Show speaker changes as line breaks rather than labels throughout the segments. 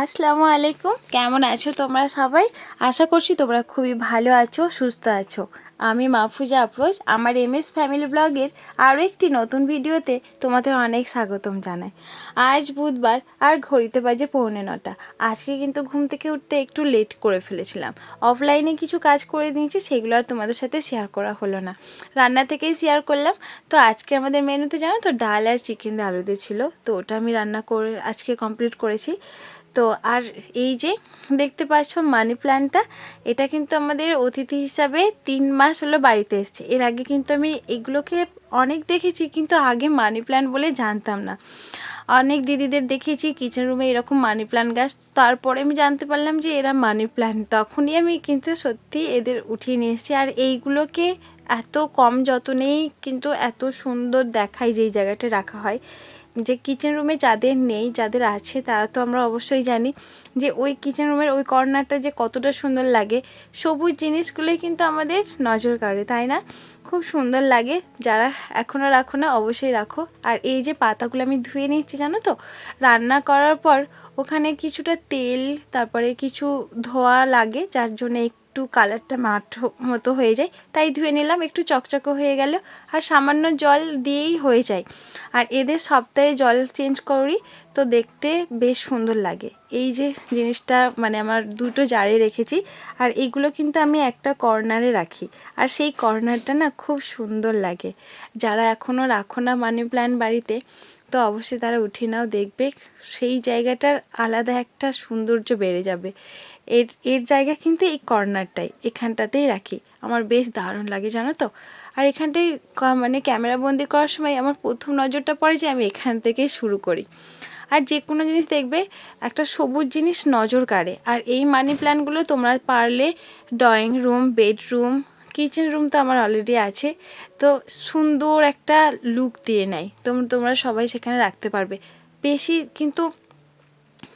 আসসালামু আলাইকুম। কেমন আছো তোমরা সবাই? আশা করছি তোমরা খুবই ভালো আছো, সুস্থ আছো। আমি মাহফুজা আফরোজ। আমার এম এস ফ্যামিলি ব্লগের আরও একটি নতুন ভিডিওতে তোমাদের অনেক স্বাগতম জানাই। আজ বুধবার আর ঘড়িতে বাজে পৌনে নটা। আজকে কিন্তু ঘুম থেকে উঠতে একটু লেট করে ফেলেছিলাম। অফলাইনে কিছু কাজ করে দিয়েছি সেগুলো আর তোমাদের সাথে শেয়ার করা হলো না। রান্না থেকেই শেয়ার করলাম। তো আজকে আমাদের মেনুতে জানো তো, ডাল আর চিকেন দিয়ে আলু দিয়ে ছিল। তো ওটা আমি রান্না করে আজকে কমপ্লিট করেছি। তো আর এই যে দেখতে পাচ্ছ মানি প্ল্যান্টটা এটা কিন্তু আমাদের অতিথি হিসাবে তিন মাস হলো বাড়িতে এসছে। এর আগে কিন্তু আমি এগুলোকে অনেক দেখেছি, কিন্তু আগে মানি প্ল্যান্ট বলে জানতাম না। অনেক দিদিদের দেখেছি কিচেন রুমে এরকম মানি প্ল্যান্ট গাছ। তারপরে আমি জানতে পারলাম যে এরা মানি প্ল্যান্ট তখনই আমি কিন্তু সত্যি এদের উঠিয়ে নিয়ে এসেছি। আর এইগুলোকে এত কম যত্নেই কিন্তু এত সুন্দর দেখায় যেই জায়গাটা রাখা হয়। যে কিচেন রুমে যাদের নেই, যাদের আছে, তারা তো আমরা অবশ্যই জানি যে ওই কিচেন রুমের ওই কর্নারটা যে কতটা সুন্দর লাগে। সবুজ জিনিসগুলোই কিন্তু আমাদের নজর কাড়ে, তাই না? খুব সুন্দর লাগে। যারা এখনও রাখো না, অবশ্যই রাখো। আর এই যে পাতাগুলো আমি ধুয়ে নিচ্ছি, জানো তো? রান্না করার পর ওখানে কিছুটা তেল, তারপরে কিছু ধোয়া লাগে, যার জন্য একটু কালারটা মাঠ মতো হয়ে যায়, তাই ধুয়ে নিলাম, একটু চকচকে হয়ে গেল আর সামান্য জল দিয়েই হয়ে যায়। আর এদের সপ্তাহে জল চেঞ্জ করি তো দেখতে বেশ সুন্দর লাগে। এই যে জিনিসটা মানে আমার দুটো জারে রেখেছি, আর এগুলো কিন্তু আমি একটা কর্নারে রাখি। আর সেই কর্নারটা না খুব সুন্দর লাগে। যারা এখনও রাখো না মানি প্ল্যান্ট বাড়িতে তো অবশ্যই তারা উঠে নাও, দেখবে সেই জায়গাটার আলাদা একটা সৌন্দর্য বেড়ে যাবে। এর এর জায়গা কিন্তু এই কর্নারটাই, এখানটাতেই রাখি। আমার বেশ দারুণ লাগে, জানো তো? আর এখানটাই মানে ক্যামেরা বন্দি করার সময় আমার প্রথম নজরটা পড়ে যে আমি এখান থেকেই শুরু করি। আর যে কোনো জিনিস দেখবে, একটা সবুজ জিনিস নজর কাড়ে। আর এই মানি প্ল্যান্টগুলো তোমরা পারলে drawing room bedroom kitchen room তো আমার অলরেডি আছে। তো সুন্দর একটা লুক দিয়ে নেয়। তোমরা তোমরা সবাই সেখানে রাখতে পারবে। বেশি কিন্তু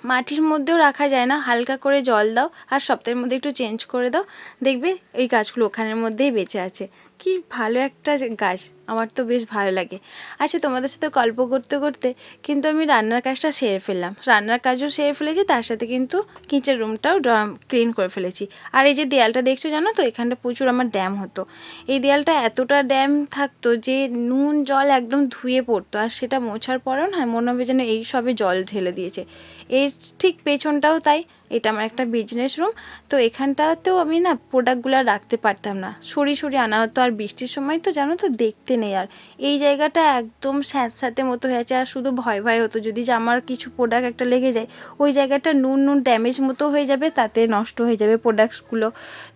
মাটির মধ্যেও রাখা যায় না। হালকা করে জল দাও আর সপ্তাহের মধ্যে একটু চেঞ্জ করে দাও। দেখবে এই গাছগুলো ওখানের মধ্যেই বেঁচে আছে। কি ভালো একটা গাছ, আমার তো বেশ ভালো লাগে। আচ্ছা তোমাদের সাথে গল্প করতে করতে কিন্তু আমি রান্নার কাজটা সেরে ফেললাম। রান্নার কাজও সেরে ফেলেছি, তার সাথে কিন্তু কিচেন রুমটাও ক্লিন করে ফেলেছি। আর এই যে দেয়ালটা দেখছ জানো তো, এখানটা প্রচুর আমার ড্যাম হতো। এই দেয়ালটা এতটা ড্যাম থাকতো যে নুন, জল একদম ধুয়ে পড়তো, আর সেটা মোছার পরেও না মনে হবে যেন এই সবে জল ঢেলে দিয়েছে। এর ঠিক পেছনটাও তাই, এটা আমার একটা বিজনেস রুম তো এখানটাতেও আমি না প্রোডাক্টগুলো রাখতে পারতাম না। সরি সরি আনা হতো আর বৃষ্টির সময় তো জানো তো দেখতে নেই আর। এই জায়গাটা একদম স্যাঁতস্যাঁতে মতো হয়েছে আর শুধু ভয় ভয় হতো। যদি যে আমার কিছু প্রোডাক্ট একটা লেগে যায়, ওই জায়গাটা নুন নুন ড্যামেজ মতো হয়ে যাবে, তাতে নষ্ট হয়ে যাবে প্রোডাক্টসগুলো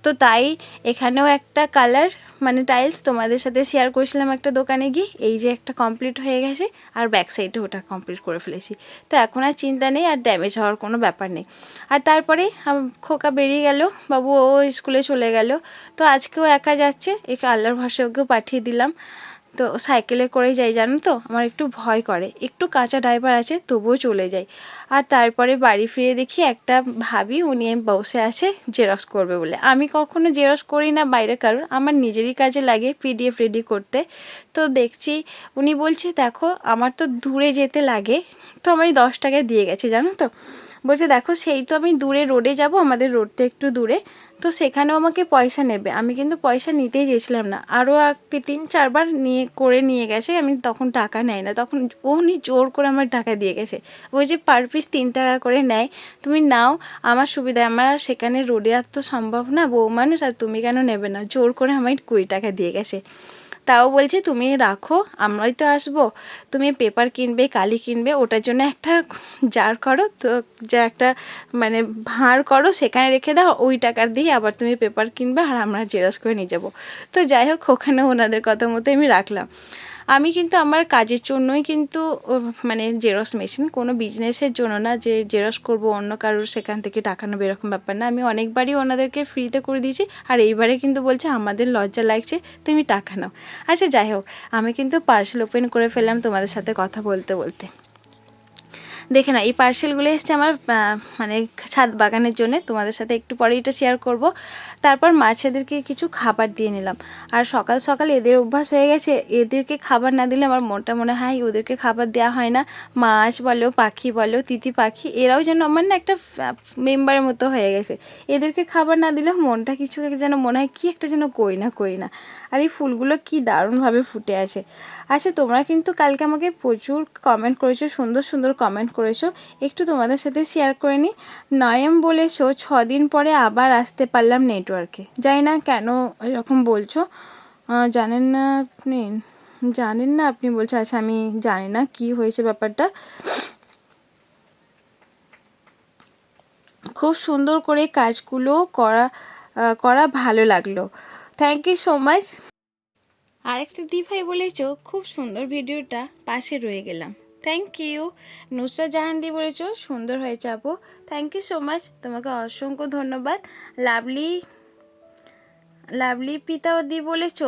তো তাই এখানেও একটা কালার মানে টাইলস তোমাদের সাথে শেয়ার করেছিলাম একটা দোকানে গিয়ে, এই যে একটা কমপ্লিট হয়ে গেছে আর ব্যাক সাইডে ওটা কমপ্লিট করে ফেলেছি। তো এখন আর চিন্তা নেই আর ড্যামেজ হওয়ার কোনো ব্যাপার নেই। আর তারপরে খোকা বেরিয়ে গেল, বাবু ও স্কুলে চলে গেল। তো আজকেও একা যাচ্ছে, একে আল্লাহর ভাষা ওকেও পাঠিয়ে দিলাম। তো সাইকেলে করেই যাই, জানো তো? আমার একটু ভয় করে। একটু কাঁচা ড্রাইভার আছে, তবুও চলে যাই। আর তারপরে বাড়ি ফিরে দেখি একটা ভাবি, উনি বসে আছে, জেরক্স করবে বলে। আমি কখনো জেরক্স করি না বাইরে কারোর, আমার নিজেরই কাজে লাগে পিডিএফ রেডি করতে। তো দেখছি, উনি বলছে, দেখো, আমার তো দূরে যেতে লাগে। তো আমি দশ টাকায় দিয়ে গেছে, জানো তো? বলছে, দেখো, সেই তো আমি দূরে রোডে যাব, আমাদের রোডটা একটু দূরে। তো সেখানেও আমাকে পয়সা নেবে। আমি কিন্তু পয়সা নিতেই চেয়েছিলাম না। আরও তিন চারবার নিয়ে, করে নিয়ে গেছে, আমি তখন টাকা নেয় না। তখন উনি জোর করে আমার টাকা দিয়ে গেছে। ওই যে পার পিস তিন টাকা করে নেয়, তুমি নাও, আমার সুবিধা আমার সেখানে রোডে আর তো সম্ভব না বউ মানুষ আর তুমি কেন নেবে না? জোর করে আমায় কুড়ি টাকা দিয়ে গেছে। তাও বলছে, তুমি রাখো, আমরাই তো আসব। তুমি পেপার কিনবে, কালি কিনবে, ওটার জন্য একটা জার করো, তো যা একটা মানে ভাঁড় করো, সেখানে রেখে দাও, ওই টাকার দিয়ে আবার তুমি পেপার কিনবে আর আমরা জেরক্স করে নিয়ে যাব। তো যাই হোক, ওখানে ওনাদের কথা মতো আমি রাখলাম। আমি কিন্তু আমার কাজের জন্যই কিন্তু মানে জেরক্স মেশিন, কোনো বিজনেসের জন্য না যে জেরক্স করব, অন্য কারোর সেখান থেকে টাকা নেবে, এরকম ব্যাপার না। আমি অনেকবারই ওনাদেরকে ফ্রিতে করে দিয়েছি, আর এইবারে কিন্তু বলছে, আমাদের লজ্জা লাগছে, তুমি টাকা নাও। আচ্ছা যাই হোক, আমি কিন্তু পার্সেল ওপেন করে ফেললাম তোমাদের সাথে কথা বলতে বলতে। দেখে না এই পার্সেলগুলো এসছে আমার মানে ছাদ বাগানের জন্য। তোমাদের সাথে একটু পরে এটা শেয়ার করব। তারপর মাছেদেরকে কিছু খাবার দিয়ে নিলাম। আর সকাল সকাল এদের অভ্যাস হয়ে গেছে, এদেরকে খাবার না দিলে আমার মনটা মনে হয় ওদেরকে খাবার দেওয়া হয় না। মাছ বলো, পাখি বলো, তিতি পাখি, এরাও যেন আমার না একটা মেম্বারের মতো হয়ে গেছে। এদেরকে খাবার না দিলে মনটা কিছু যেন মনে হয় কি একটা যেন করি না করি না। আর এই ফুলগুলো কি দারুণভাবে ফুটে আছে। আচ্ছা তোমরা কিন্তু কালকে আমাকে প্রচুর কমেন্ট করেছ, সুন্দর সুন্দর কমেন্ট করেছ, একটু তোমাদের সাথে শেয়ার করে নিই নয়ম বলেছ ছ দিন পরে আবার আসতে পারলাম নেটওয়ার্কে জানি না কেন এরকম বলছো। জানেন না আপনি, জানেন না আপনি বলছো। আচ্ছা আমি জানি না কি হয়েছে ব্যাপারটা। খুব সুন্দর করে কাজগুলো করা করা ভালো লাগল। থ্যাংক ইউ সো মাচ আরেকটা দি ভাই বলেছ, খুব সুন্দর ভিডিওটা পাশে রয়ে গেলাম। থ্যাংক ইউ নুসরা জাহান দি বলেছ, সুন্দর হয়েছে আপু। থ্যাংক ইউ সো মাচ তোমাকে অসংখ্য ধন্যবাদ। লাভলি লাভলি পিতা দি বলেছ,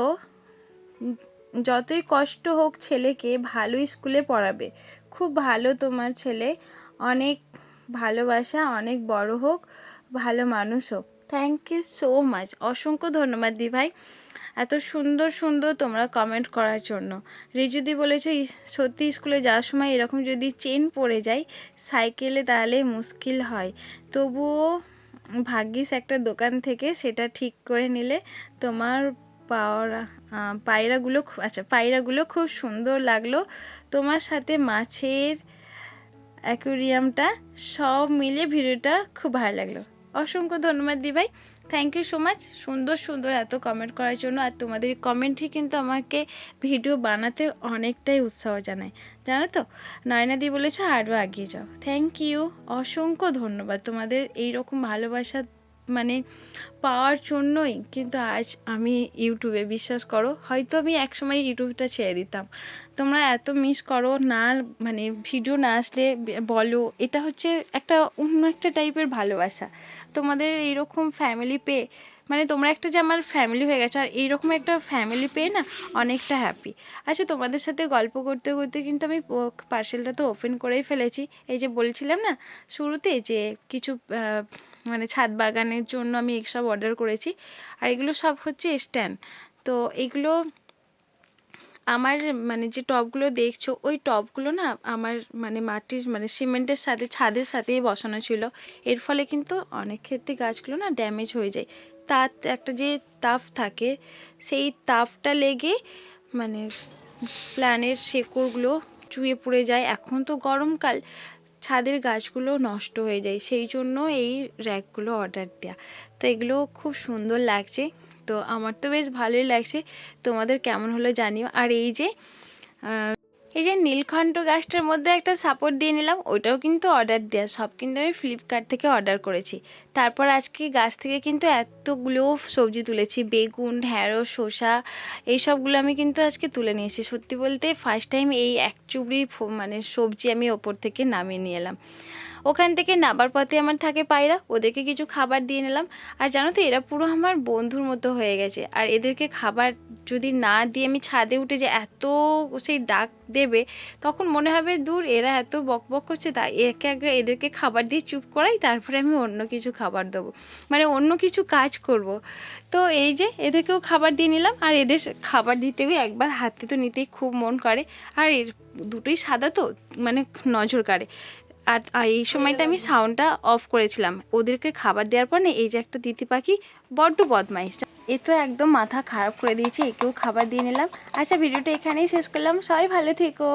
যতই কষ্ট হোক ছেলেকে ভালো স্কুলে পড়াবে। খুব ভালো তোমার ছেলে। অনেক ভালোবাসা, অনেক বড় হোক, ভালো মানুষ হোক। থ্যাংক ইউ সো মাচ অসংখ্য ধন্যবাদ দি ভাই এত সুন্দর সুন্দর তোমরা কমেন্ট করার জন্য। রিজুদি বলেছে "ই- সত্যি স্কুলে যাওয়ার সময় এরকম যদি চেন পড়ে যায় সাইকেলে তাহলে মুশকিল হয়। তবুও ভাগ্যিস একটা দোকান থেকে সেটা ঠিক করে নিলে তোমার আহ, পায়রাগুলো আচ্ছা পায়রাগুলো খুব সুন্দর লাগল। তোমার সাথে মাছের অ্যাকুরিয়ামটা সব মিলে ভিডিওটা খুব ভালো লাগল। অসংখ্য ধন্যবাদ দি ভাই থ্যাংক ইউ সো মাচ সুন্দর সুন্দর এত কমেন্ট করার জন্য আর তোমাদের কমেন্টই কিন্তু আমাকে ভিডিও বানাতে অনেকটাই উৎসাহ জানায়। জানো তো? নয়নাদি বলেছে আরও এগিয়ে যাও। থ্যাংক ইউ অসংখ্য ধন্যবাদ তোমাদের এই রকম ভালোবাসা মানে পাওয়ার জন্যই। কিন্তু আজ আমি ইউটিউবে বিশ্বাস করো, হয়তো আমি একসময় ইউটিউবটা ছেড়ে দিতাম। তোমরা এত মিস করো, না মানে ভিডিও না আসলে বলো, এটা হচ্ছে একটা অন্য একটা টাইপের ভালোবাসা। তোমাদের এইরকম ফ্যামিলি পেয়ে মানে তোমরা একটা যে আমার ফ্যামিলি হয়ে গেছো, আর এইরকম একটা ফ্যামিলি পেয়ে না অনেকটা হ্যাপি আচ্ছা তোমাদের সাথে গল্প করতে করতে কিন্তু আমি পার্সেলটা তো ওপেন করেই ফেলেছি। এই যে বলছিলাম না, শুরুতে যে কিছু মানে ছাদ বাগানের জন্য আমি এসব অর্ডার করেছি, আর এগুলো সব হচ্ছে স্ট্যান্ড তো এগুলো আমার মানে যে টবগুলো দেখছ, ওই টবগুলো না আমার মানে মাটির মানে সিমেন্টের সাথে, ছাদের সাথেই বসানো ছিল। এর ফলে কিন্তু অনেক ক্ষেত্রে গাছগুলো না ড্যামেজ হয়ে যায়। তার একটা যে তাপ থাকে, সেই তাপটা লেগে মানে প্ল্যানের শেকড়গুলো চুয়ে পড়ে যায়। এখন তো গরমকাল, ছাদের গাছগুলো নষ্ট হয়ে যায়। সেই জন্য এই র্যাকগুলো অর্ডার দেওয়া তো এগুলো খুব সুন্দর লাগছে। তো আমার তো বেশ ভালোই লাগছে। তোমাদের কেমন হলো জানিও। আর এই যে এই যে নীলকণ্ঠ গাছটার মধ্যে একটা সাপোর্ট দিয়ে নিলাম ওইটাও কিন্তু অর্ডার দেওয়া সব কিন্তু আমি ফ্লিপকার্ট থেকে অর্ডার করেছি। তারপর আজকে গাছ থেকে কিন্তু এতগুলো সবজি তুলেছি। বেগুন, ঢ্যাঁড়স, শসা, এই সবগুলো আমি কিন্তু আজকে তুলে নিয়েছি। সত্যি বলতে ফার্স্ট টাইম এই এক চুবড়ি মানে সবজি আমি ওপর থেকে নামিয়ে নিয়ে এলাম। ওখান থেকে নাবার পথে আমার থাকে পায়রা, ওদেরকে কিছু খাবার দিয়ে নিলাম। আর জানো তো, এরা পুরো আমার বন্ধুর মতো হয়ে গেছে। আর এদেরকে খাবার যদি না দিয়ে আমি ছাদে উঠে যে এত সেই ডাক দেবে, তখন মনে হবে, দূর, এরা এত বক বক করছে, তা একে আগে এদেরকে খাবার দিয়ে চুপ করাই, তারপরে আমি অন্য কিছু খাবার দেবো। মানে অন্য কিছু কাজ করব। তো এই যে, এদেরকেও খাবার দিয়ে নিলাম। আর এদের খাবার দিতেও একবার হাতে তো নিতেই খুব মন করে। আর এর দুটোই সাদা তো মানে নজর কাড়ে। আর আর এই সময়টা আমি সাউন্ডটা অফ করেছিলাম। ওদেরকে খাবার দেওয়ার পর না এই যে একটা দিতি পাখি বড্ড বদমাইশ। এ তো একদম মাথা খারাপ করে দিয়েছে, একেও খাবার দিয়ে নিলাম। আচ্ছা ভিডিওটা এখানেই শেষ করলাম। সবাই ভালো থেকো।